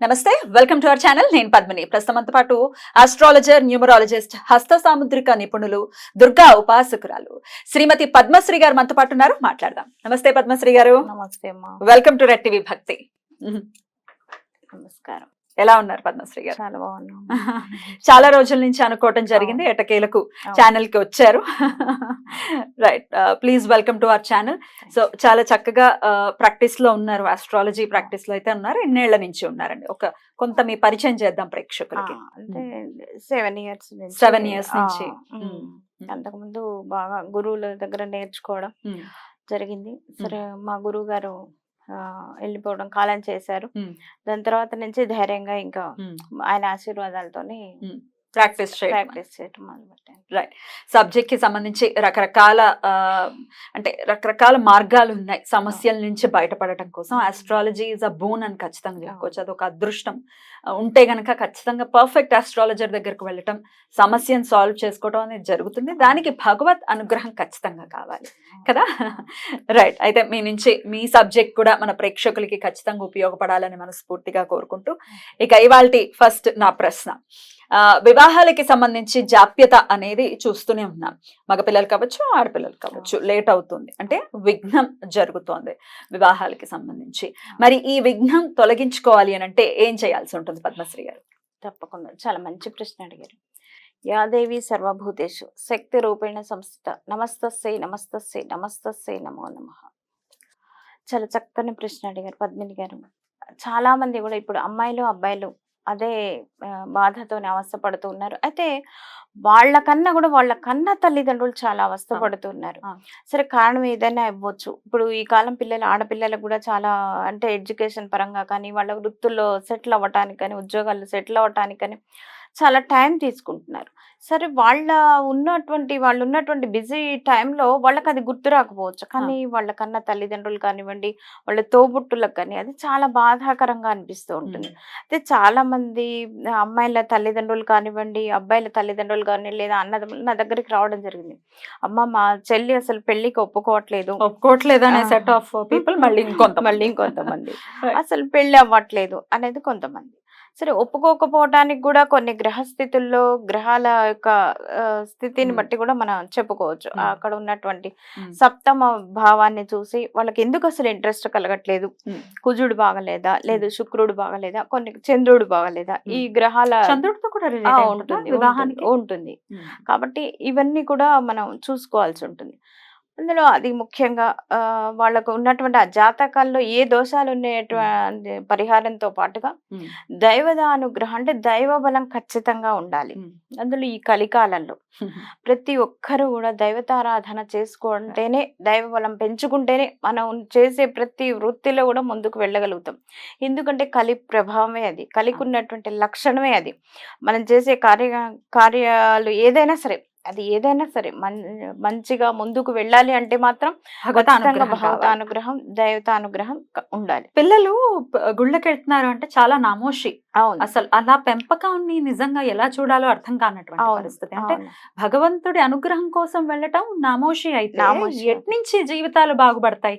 నమస్తే welcome to our channel. నేను పద్మిని. ప్రస్తుతం మనతో పాటు ఆస్ట్రాలజర్ న్యూమరాలజిస్ట్ హస్త సాముద్రిక నిపుణులు దుర్గా ఉపాసకురాలు శ్రీమతి పద్మశ్రీ గారు మనతో పాటు ఉన్నారు. మాట్లాడదాం. నమస్తే పద్మశ్రీ గారు. నమస్తే వెల్కమ్ టు రెడ్ టీవీ భక్తి. నమస్కారం. ఎలా ఉన్నారు పద్మశ్రీ గారు? చాలా బాగున్నాం. చాలా రోజుల నుంచి అనుకోవటం జరిగింది. ఎటకేలకు ఛానల్కి వచ్చారు. Right please welcome to our channel so చాలా చక్కగా ప్రాక్టీస్లో ఉన్నారు. ఆస్ట్రాలజీ ప్రాక్టీస్లో అయితే ఉన్నారు. ఎన్నేళ్ళ నుంచి ఉన్నారండి. ఒక కొంత మీ పరిచయం చేద్దాం ప్రేక్షకులకి. అంటే సెవెన్ ఇయర్స్ Seven years నుంచి. మ్మ్. అంతకుముందు బాగా గురువుల దగ్గర నేర్చుకోవడం మ్మ్. జరిగింది. సరే మా గురువు గారు వెళ్ళిపోవడం కాలం చేశారు. దాని తర్వాత నుంచి ధైర్యంగా ఇంకా. ఆయన ఆశీర్వాదాలతోని ప్రాక్టీస్ ప్రాక్టీస్ చేయడం మొదలు పెట్టాను. సబ్జెక్ట్కి సంబంధించి రకరకాల అంటే రకరకాల మార్గాలు ఉన్నాయి. సమస్యల నుంచి బయటపడటం కోసం. ఆస్ట్రాలజీ ఇస్ అ బోన్ అని ఖచ్చితంగా చెప్పుకోవచ్చు. అదొక అదృష్టం. ఉంటే గనక ఖచ్చితంగా పర్ఫెక్ట్ ఆస్ట్రాలజర్ దగ్గరకు వెళ్ళటం సమస్యను సాల్వ్ చేసుకోవడం అనేది జరుగుతుంది. దానికి భగవత్ అనుగ్రహం ఖచ్చితంగా కావాలి. కదా? రైట్. అయితే మీ నుంచి మీ సబ్జెక్ట్ కూడా మన ప్రేక్షకులకి ఖచ్చితంగా ఉపయోగపడాలని మనస్ఫూర్తిగా కోరుకుంటూ ఇక ఇవాళ ఫస్ట్ నా ప్రశ్న. వివాహాలకి సంబంధించి జాప్యత అనేది చూస్తూనే ఉన్నాం. మగపిల్లలు కావచ్చు ఆడపిల్లలు కావచ్చు లేట్ అవుతుంది. అంటే విఘ్నం జరుగుతోంది వివాహాలకి సంబంధించి. మరి ఈ విఘ్నం తొలగించుకోవాలి అని అంటే ఏం చేయాల్సి ఉంటుంది పద్మశ్రీ గారు? తప్పకుండా. చాలా మంచి ప్రశ్న అడిగారు. యాదేవి సర్వభూతేషు శక్తి రూపేణ సంస్థిత నమస్తస్సై నమస్తస్సై నమస్తస్సై నమో నమ. చాలా చక్కని ప్రశ్న అడిగారు పద్మిని గారు. చాలా మంది కూడా ఇప్పుడు అమ్మాయిలు అబ్బాయిలు అదే బాధతోని అవస్థ పడుతూ ఉన్నారు అయితే వాళ్ళకన్నా కూడా వాళ్ళ కన్న తల్లిదండ్రులు చాలా అవస్థ అవును. పడుతున్నారు అవును. సరే కారణం ఏదైనా ఇవ్వచ్చు ఇప్పుడు ఈ కాలం పిల్లలు ఆడపిల్లలకు కూడా చాలా అంటే ఎడ్యుకేషన్ పరంగా కానీ వాళ్ళ వృత్తుల్లో సెటిల్ అవ్వటానికి కానీ ఉద్యోగాల్లో సెటిల్ అవ్వటానికి కానీ చాలా టైం తీసుకుంటున్నారు సరే వాళ్ళ ఉన్నటువంటి వాళ్ళు ఉన్నటువంటి బిజీ టైంలో వాళ్ళకి అది గుర్తు రాకపోవచ్చు. కానీ వాళ్ళ కన్న తల్లిదండ్రులు కానివ్వండి వాళ్ళ తోబుట్టులకు కానీ అది చాలా బాధాకరంగా అనిపిస్తూ ఉంటుంది. అయితే చాలా మంది అమ్మాయిల తల్లిదండ్రులు కానివ్వండి అబ్బాయిల తల్లిదండ్రులు కానీ లేదా అన్నదమ్ములు నా దగ్గరికి రావడం జరిగింది. అమ్మ మా చెల్లి అసలు పెళ్ళికి ఒప్పుకోవట్లేదు. ఒప్పుకోవట్లేదు అనే. సెట్ ఆఫ్ పీపుల్ మళ్ళీ ఇంకొంత మళ్ళీ ఇంకొంతమంది. అసలు పెళ్ళి అవ్వట్లేదు. అనేది కొంతమంది. సరే ఒప్పుకోకపోవటానికి కూడా కొన్ని గ్రహస్థితుల్లో గ్రహాల యొక్క ఆ, స్థితిని. బట్టి కూడా మనం చెప్పుకోవచ్చు. అక్కడ ఉన్నటువంటి. సప్తమ భావాన్ని చూసి వాళ్ళకి ఎందుకు అసలు ఇంట్రెస్ట్ కలగట్లేదు. కుజుడు బాగలేదా? లేదు శుక్రుడు బాగలేదా? కొన్ని చంద్రుడు బాగలేదా? ఈ గ్రహాల చంద్రుడితో కూడా ఆ, రిలేట్ ఉంటుంది వివాహానికి? ఉంటుంది, ఉంటుంది కాబట్టి ఇవన్నీ కూడా మనం చూసుకోవాల్సి ఉంటుంది. అందులో అది ముఖ్యంగా వాళ్ళకు ఉన్నటువంటి ఆ జాతకాల్లో ఏ దోషాలు ఉన్నటువంటి పరిహారంతో పాటుగా. దైవద అనుగ్రహం అంటే దైవ బలం ఖచ్చితంగా ఉండాలి. అందులో ఈ కలికాలంలో ప్రతి ఒక్కరూ కూడా దైవతారాధన చేసుకుంటేనే దైవ బలం పెంచుకుంటేనే మనం చేసే ప్రతి వృత్తిలో కూడా ముందుకు వెళ్ళగలుగుతాం. ఎందుకంటే కలి ప్రభావమే అది. కలికి ఉన్నటువంటి లక్షణమే అది. మనం చేసే కార్య కార్యాలు ఏదైనా సరే అది ఏదైనా సరే మంచిగా ముందుకు వెళ్ళాలి అంటే మాత్రం భగవత్ ఖచ్చితంగా అనుగ్రహం భగవత కావాలి. అనుగ్రహం దైవత అనుగ్రహం క- ఉండాలి పిల్లలు ప- గుళ్ళకి వెళ్తున్నారు అంటే చాలా నామోషి అసలు అలా పెంపకాన్ని నిజంగా ఎలా చూడాలో అర్థం కానటువంటి పరిస్థితి అంటే. భగవంతుడి అనుగ్రహం కోసం వెళ్ళటం నామోషి అయితే నామోషి. ఎట్నుంచి జీవితాలు బాగుపడతాయి.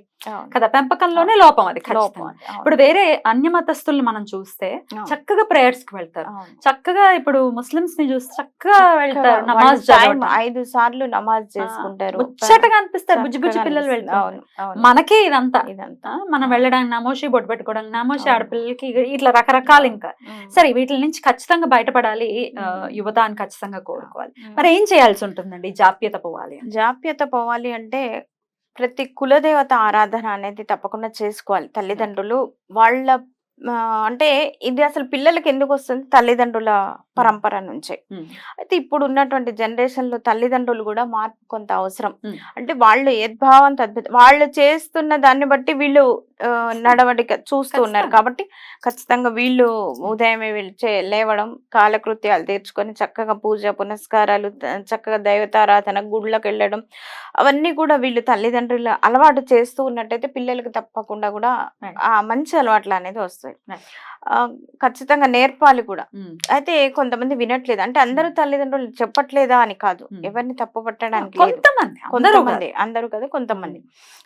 కదా పెంపకంలోనే లోపం అది లోపం. ఇప్పుడు వేరే అన్య మతస్థుల్ని మనం చూస్తే చక్కగా ప్రేయర్స్కి వెళ్తారు. చక్కగా ఇప్పుడు ముస్లిమ్స్ని చూస్తే చక్కగా వెళ్తారు నమాజ్. ఐదు సార్లు నమాజ్ చేసుకుంటారు ముచ్చటగా అనిపిస్తారు బుజ్జి బుజ్జి పిల్లలు. వెళ్తారు. మనకే ఇదంతా ఇదంతా మనం వెళ్ళడానికి నమోషి బొట్టు పెట్టుకోవడానికి నమోషి. ఆడపిల్లలకి ఇట్లా రకరకాలు ఇంకా. సరే వీటి నుంచి ఖచ్చితంగా బయటపడాలి. యువత అని ఖచ్చితంగా కోరుకోవాలి. మరి ఏం చేయాల్సి ఉంటుందండి జాప్యత పోవాలి? జాప్యత పోవాలి అంటే ప్రతి కులదేవత ఆరాధన అనేది తప్పకుండా చేసుకోవాలి తల్లిదండ్రులు వాళ్ళ అంటే ఇది అసలు పిల్లలకి ఎందుకు వస్తుంది తల్లిదండ్రుల పరంపర నుంచే. అయితే ఇప్పుడు ఉన్నటువంటి జనరేషన్లో తల్లిదండ్రులు కూడా మార్పు కొంత అవసరం. అంటే వాళ్ళు యద్భావం తద్భుత వాళ్ళు చేస్తున్న దాన్ని బట్టి వీళ్ళు నడవడిక చూస్తూ ఉన్నారు. కాబట్టి ఖచ్చితంగా వీళ్ళు ఉదయమే చే- లేవడం కాలకృత్యాలు తీర్చుకొని చక్కగా పూజ పునస్కారాలు చక్కగా దైవతారాధన గుళ్ళకి వెళ్ళడం అవన్నీ కూడా వీళ్ళు తల్లిదండ్రులు అలవాటు చేస్తూ ఉన్నట్టయితే పిల్లలకి తప్పకుండా కూడా. ఆ మంచి అలవాట్లు అనేది వస్తాయి ఖచ్చితంగా నేర్పాలి కూడా. అయితే కొంతమంది వినట్లేదు అంటే అందరూ తల్లిదండ్రులు చెప్పట్లేదా అని కాదు. ఎవరిని తప్పు పట్టడానికి. కొంతమంది కొంతమంది. అందరూ కదా కొంతమంది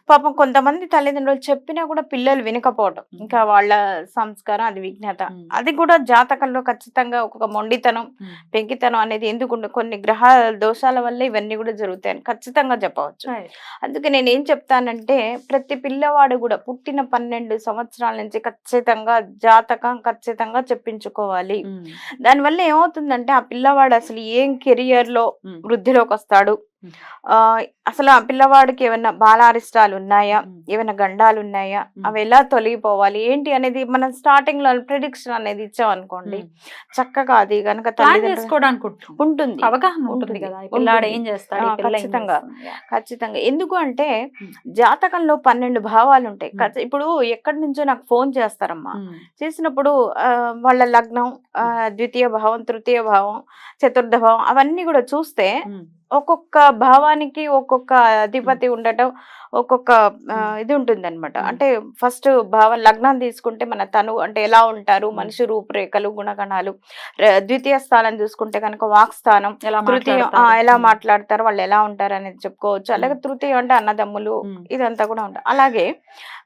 పాపం కొంతమంది తల్లిదండ్రులు చెప్పినా కూడా పిల్లలు వినకపోవటం. ఇంకా వాళ్ళ సంస్కారం అది విజ్ఞత. అది కూడా జాతకంలో ఖచ్చితంగా ఒక మొండితనం. పెంకితనం అనేది ఎందుకు కొన్ని గ్రహ దోషాల వల్ల ఇవన్నీ కూడా జరుగుతాయని ఖచ్చితంగా చెప్పవచ్చు. అందుకే నేను ఏం చెప్తానంటే ప్రతి పిల్లవాడు కూడా పుట్టిన పన్నెండు సంవత్సరాల నుంచి ఖచ్చితంగా జాతకం ఖచ్చితంగా చెప్పించుకోవాలి. దానివల్ల ఏమవుతుందంటే ఆ పిల్లవాడు అసలు ఏం కెరియర్లో. వృద్ధిలోకి వస్తాడు అసలు ఆ పిల్లవాడికి ఏమైనా బాలారిష్టాలు ఉన్నాయా. ఏమైనా గండాలు ఉన్నాయా. అవి ఎలా తొలగిపోవాలి ఏంటి అనేది మనం స్టార్టింగ్లో ప్రిడిక్షన్ అనేది ఇచ్చాం అనుకోండి. చక్కగా అది కనుక ఉంటుంది. అవగాహన ఉంటుంది. కదా పిల్లాడు. ఏం చేస్తాడు ఖచ్చితంగా. ఖచ్చితంగా ఎందుకు అంటే. జాతకంలో పన్నెండు భావాలు ఉంటాయి ఇప్పుడు ఎక్కడి నుంచో నాకు ఫోన్ చేస్తారమ్మా. చేసినప్పుడు వాళ్ళ లగ్నం ద్వితీయ భావం తృతీయ భావం చతుర్థ భావం అవన్నీ కూడా చూస్తే. ఒక్కొక్క భావానికి ఒక్కొక్క అధిపతి ఉండటం ఒక్కొక్క మ్మ్. ఇది ఉంటుంది అనమాట మ్మ్. అంటే ఫస్ట్ భావ లగ్నం తీసుకుంటే మన తను అంటే ఎలా ఉంటారు. మనిషి రూపురేఖలు గుణగణాలు ద్వితీయ స్థానం చూసుకుంటే కనుక వాక్ స్థానం ఎలా తృతీయ? ఎలా. మాట్లాడతారు వాళ్ళు ఎలా ఉంటారు అనేది చెప్పుకోవచ్చు అలాగే తృతీయ అంటే అన్నదమ్ములు. ఇదంతా కూడా ఉంటాయి అలాగే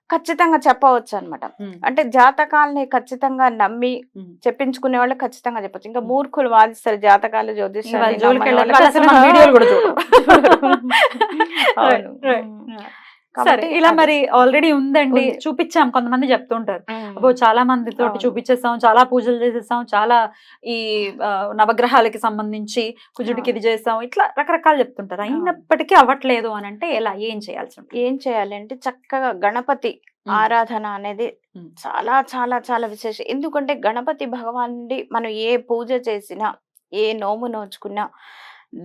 ఖచ్చితంగా చెప్పవచ్చు అన్నమాట ఉమ్. అంటే జాతకాలని ఖచ్చితంగా నమ్మి. చెప్పించుకునే వాళ్ళు ఖచ్చితంగా చెప్పొచ్చు ఇంకా. మూర్ఖులు వాదిస్తారు జాతకాలు జ్యోతిష్యాలు సరే ఇలా. మరి ఆల్రెడీ ఉందండి ఉంది. చూపించాం కొంతమంది చెప్తుంటారు. అబ్బో చాలా మంది తోటి అవును. చూపించేసాం చాలా పూజలు చేసేసాం చాలా ఈ నవగ్రహాలకి సంబంధించి కుజుడికి ఇది చేసాం ఇట్లా రకరకాలు చెప్తుంటారు. అయినప్పటికీ అవ్వట్లేదు అని అంటే ఎలా ఏం చేయాల్సి ఉంటుంది ఏం చేయాలి అంటే చక్కగా గణపతి. ఆరాధన అనేది. చాలా చాలా చాలా విశేషం ఎందుకంటే గణపతి భగవానుడి మనం ఏ పూజ చేసినా ఏ నోము నోచుకున్నా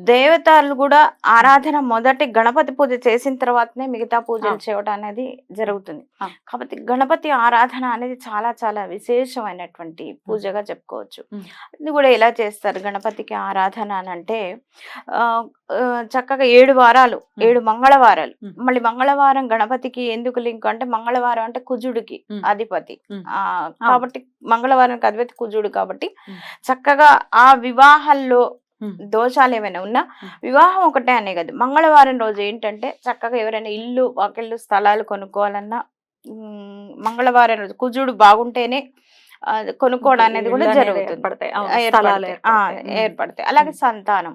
దేవతలు కూడా ఆరాధన మొదటి గణపతి పూజ చేసిన తర్వాతనే మిగతా పూజలు. చేయడం అనేది జరుగుతుంది. కాబట్టి గణపతి ఆరాధన అనేది చాలా చాలా విశేషమైనటువంటి పూజగా చెప్పుకోవచ్చు. ఇది కూడా ఎలా చేస్తారు గణపతికి ఆరాధన అని అంటే చక్కగా ఏడు వారాలు. ఏడు మంగళవారాలు. మళ్ళీ మంగళవారం గణపతికి ఎందుకు లింక్ అంటే మంగళవారం అంటే కుజుడికి. అధిపతి కాబట్టి మంగళవారానికి అధిపతి కుజుడు కాబట్టి. చక్కగా ఆ వివాహాల్లో. దోషాలు ఏమైనా ఉన్నా. వివాహం ఒకటే అనే కాదు. మంగళవారం రోజు ఏంటంటే చక్కగా ఎవరైనా ఇల్లు వాకిళ్ళు స్థలాలు కొనుక్కోవాలన్నా మంగళవారం రోజు కుజుడు బాగుంటేనే కొనుక్కోవడం అనేది కూడా జరుగుతుంది. ఏర్పడతాయి. అలాగే సంతానం.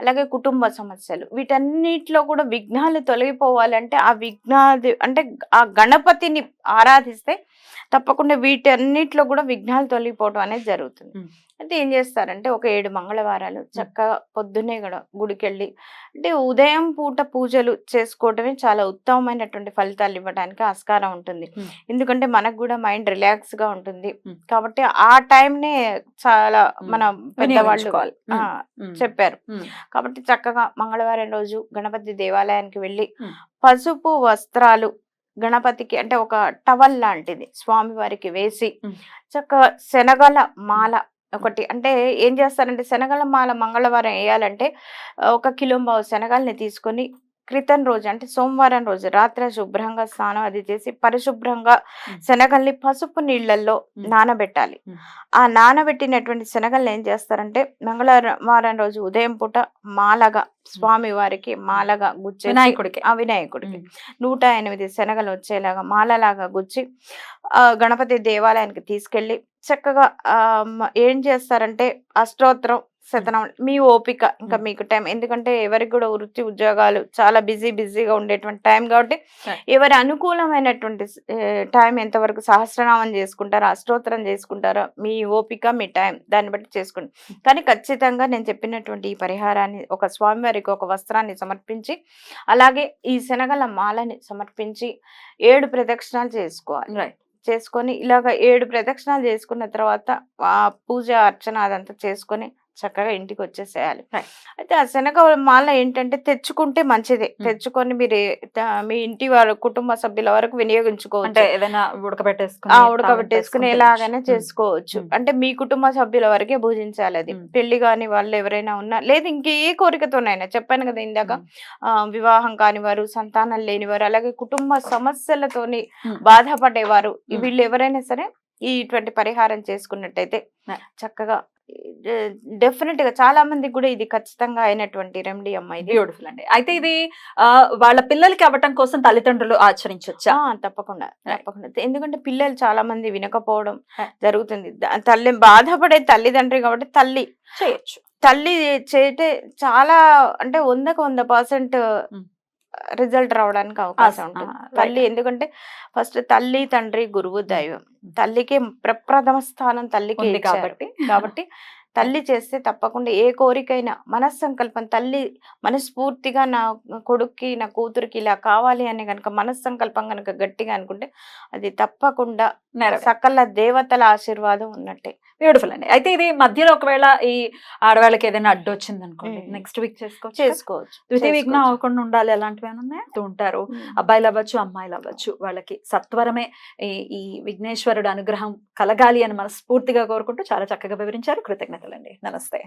అలాగే కుటుంబ సమస్యలు వీటన్నిటిలో కూడా విఘ్నాలు తొలగిపోవాలంటే ఆ విఘ్నాది అంటే ఆ గణపతిని ఆరాధిస్తే తప్పకుండా వీటన్నిటిలో కూడా విఘ్నాలు తొలగిపోవడం అనేది జరుగుతుంది. అయితే ఏం చేస్తారంటే ఒక ఏడు మంగళవారాలు చక్కగా పొద్దున్నే కూడా గుడికి వెళ్ళి అంటే ఉదయం పూట పూజలు చేసుకోవటమే చాలా ఉత్తమమైనటువంటి ఫలితాలు ఇవ్వడానికి ఆస్కారం ఉంటుంది. ఎందుకంటే మనకు కూడా మైండ్ రిలాక్స్గా ఉంటుంది. కాబట్టి ఆ టైంనే చాలా. మన పెద్దవాళ్ళు. చెప్పారు. కాబట్టి చక్కగా మంగళవారం రోజు గణపతి దేవాలయానికి వెళ్ళి. పసుపు వస్త్రాలు గణపతికి అంటే ఒక టవల్ లాంటిది స్వామివారికి వేసి మ్. చక్కగా శనగల మాల ఒకటి అంటే ఏం చేస్తారంటే శనగల మాల మంగళవారం వేయాలంటే ఒక కిలోంబావు శనగల్ని తీసుకొని క్రితం రోజు అంటే సోమవారం రోజు రాత్రి శుభ్రంగా స్నానం అది చేసి పరిశుభ్రంగా. శనగల్ని పసుపు నీళ్ళల్లో మ్. నానబెట్టాలి. ఆ నానబెట్టినటువంటి శనగల్ని ఏం చేస్తారంటే మంగళవారం రోజు ఉదయం పూట మాలగా స్వామి వారికి మాలగా గుచ్చి వినాయకుడికి ఆ వినాయకుడికి. నూట ఎనిమిది శనగలు వచ్చేలాగా మాలలాగా గుచ్చి ఆ గణపతి దేవాలయానికి తీసుకెళ్ళి చక్కగా ఏం చేస్తారంటే అష్టోత్తరం శతనం మీ ఓపిక ఇంకా. మీకు టైం ఎందుకంటే ఎవరికి కూడా వృత్తి ఉద్యోగాలు చాలా బిజీ బిజీగా ఉండేటువంటి టైం కాబట్టి. ఎవరి అనుకూలమైనటువంటి టైం ఎంతవరకు సహస్రనామం చేసుకుంటారో అష్టోత్తరం చేసుకుంటారో మీ ఓపిక మీ టైం దాన్ని బట్టి చేసుకోండి కానీ ఖచ్చితంగా నేను చెప్పినటువంటి ఈ పరిహారాన్ని ఒక స్వామివారికి ఒక వస్త్రాన్ని సమర్పించి అలాగే ఈ శనగల మాలని సమర్పించి ఏడు ప్రదక్షిణాలు చేసుకోవాలి. చేసుకొని ఇలాగ ఏడు ప్రదక్షిణాలు చేసుకున్న తర్వాత ఆ పూజ అర్చన అదంతా చేసుకొని చక్కగా ఇంటికి వచ్చేసేయాలి. అయితే ఆ శనగ మాల ఏంటంటే తెచ్చుకుంటే మంచిదే తెచ్చుకొని మీరు మీ ఇంటి వారు కుటుంబ సభ్యుల వరకు వినియోగించుకోవచ్చు ఏదైనా ఉడకబెట్టేసుకుని ఉడకబెట్టేసుకుని ఎలాగైనా. చేసుకోవచ్చు. అంటే మీ కుటుంబ సభ్యుల వరకే భుజించాలి అది. పెళ్ళి కాని వాళ్ళు ఎవరైనా ఉన్నా లేదు ఇంకే కోరికతోనైనా చెప్పాను కదా ఇందాక వివాహం కాని వారు సంతానం లేని వారు అలాగే కుటుంబ సమస్యలతోని. బాధపడేవారు. వీళ్ళు ఎవరైనా సరే ఈ ఇటువంటి పరిహారం చేసుకున్నట్టయితే. చక్కగా డెఫినెట్గా చాలా మందికి కూడా ఇది ఖచ్చితంగా అయినటువంటి రెమెడీ అమ్మ ఇది బ్యూటిఫుల్ అండి అయితే ఇది వాళ్ళ పిల్లలకి అవ్వటం కోసం తల్లిదండ్రులు ఆచరించొచ్చా ఆ, తప్పకుండా. తప్పకుండా ఎందుకంటే పిల్లలు చాలా మంది వినకపోవడం. జరుగుతుంది తల్లి బాధపడే తల్లిదండ్రి కాబట్టి తల్లి చేయొచ్చు తల్లి చేతే చాలా అంటే వందకు వంద పర్సెంట్. రిజల్ట్ రావడానికి అవకాశం ఉంటుంది. తల్లి ఎందుకంటే ఫస్ట్ తల్లి తండ్రి గురువు దైవం తల్లికి ప్రప్రథమ స్థానం తల్లికి. కాబట్టి కాబట్టి తల్లి చేస్తే తప్పకుండా ఏ కోరికైనా మనస్సంకల్పం తల్లి మనస్ఫూర్తిగా నా కొడుక్కి నా కూతురికి ఇలా కావాలి అని కనుక మనస్సంకల్పం కనుక గట్టిగా అనుకుంటే అది తప్పకుండా. సకల దేవతల ఆశీర్వాదం ఉన్నట్టే బ్యూటిఫుల్ అండి అయితే ఇది మధ్యలో ఒకవేళ ఈ ఆడవాళ్ళకి ఏదైనా అడ్డు వచ్చింది అనుకోండి. నెక్స్ట్ వీక్ చేసుకోవచ్చు చేసుకోవచ్చు ద్వితీయ విఘ్నం. అవ్వకుండా ఉండాలి అలాంటివి ఏమైనా ఉన్నాయా అంటూ ఉంటారు. అబ్బాయిలు అవ్వచ్చు అమ్మాయిలు అవ్వచ్చు వాళ్ళకి సత్వరమే ఈ విఘ్నేశ్వరుడు అనుగ్రహం కలగాలి అని మనస్ఫూర్తిగా కోరుకుంటూ చాలా చక్కగా వివరించారు మాటలండి నమస్తే.